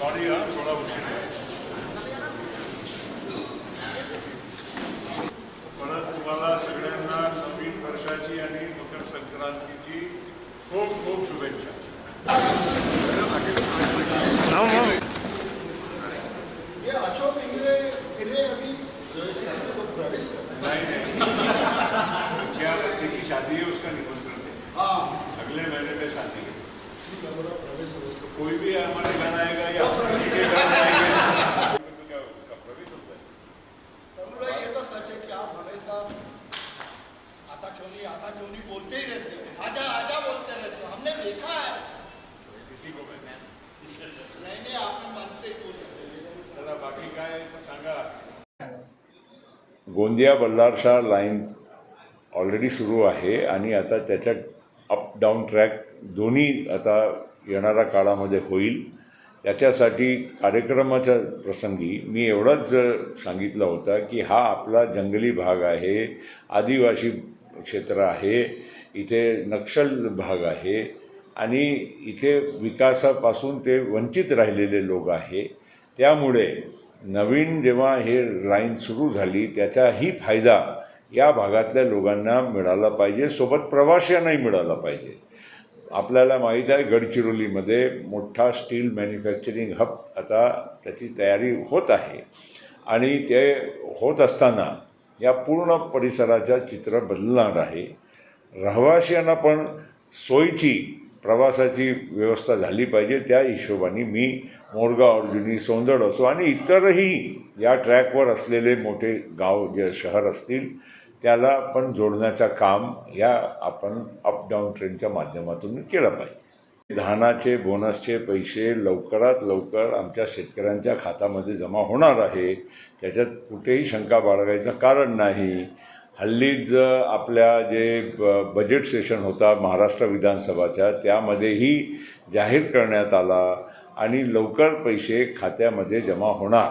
Sorry हा थोडा उशीर. परत तुम्हाला सगळ्यांना नवीन वर्षाची आणि मकर संक्रांतीची खूप खूप शुभेच्छा. अशोक अभी प्रवेश कर नहीं नहीं. क्या बच्चे की शादी है उसका निमंत्रण है। हाँ. अगले महीने में शादी है। ठीक है बड़ा प्रवेश हो तो कोई भी हमारे घर आएगा या हम किसी के घर आएंगे तो क्या उसका प्रवेश होता है तरुण ये तो सच है कि हमेशा आता क्यों नहीं आता क्यों नहीं बोलते ही रहते हो आजा आजा बोलते रहते हो हमने देखा है. किसी को मैं नहीं। नहीं आपने मन से ही बोला चला बाकी काय सांगा? गोंदिया बल्लारशाह लाईन ऑलरेडी सुरू आहे आणि आता त्याच्यात अप डाऊन ट्रॅक दोन्ही आता येणाऱ्या काळामध्ये होईल. त्याच्यासाठी कार्यक्रमाच्या प्रसंगी मी एवढंच सांगितला सांगितलं की हा आपला जंगली भाग आहे आदिवासी क्षेत्र आहे इथे नक्षल भाग आहे आणि इथे विकासापासून ते वंचित राहिलेले लोक आहे. त्यामुळे नवीन जेव्हा हे लाईन सुरू झाली त्याचाही फायदा या भागातल्या लोकांना मिळाला पाहिजे सोबत प्रवाशांनाही मिळाला पाहिजे. आपल्याला माहीत आहे गडचिरोलीमध्ये मोठा स्टील मॅन्युफॅक्चरिंग हब आता त्याची तयारी होत आहे. आणि ते होत असताना या पूर्ण परिसराच्या चित्र बदलणार आहे. रहिवाशांना पण सोयीची प्रवासाची व्यवस्था झाली पाहिजे. त्या हिशोबाने मी मोरगाव अर्जुनी सोंदड असो आणि इतरही या ट्रॅकवर असलेले मोठे गाव जे शहर असतील त्याला पण जोडण्याचं काम या आपण अप डाऊन ट्रेनच्या माध्यमातून केलं पाहिजे. धानाचे बोनसचे पैसे लवकरात लवकर आमच्या शेतकऱ्यांच्या खात्यामध्ये जमा होणार आहे. त्याच्यात कुठेही शंका बाळगायचं कारण नाही. हल्लीच आपल्या जे ब बजेट सेशन होता महाराष्ट्र विधानसभाच्या त्यामध्येही जाहीर करण्यात आला आणि लवकर पैसे खात्यामध्ये जमा होणार.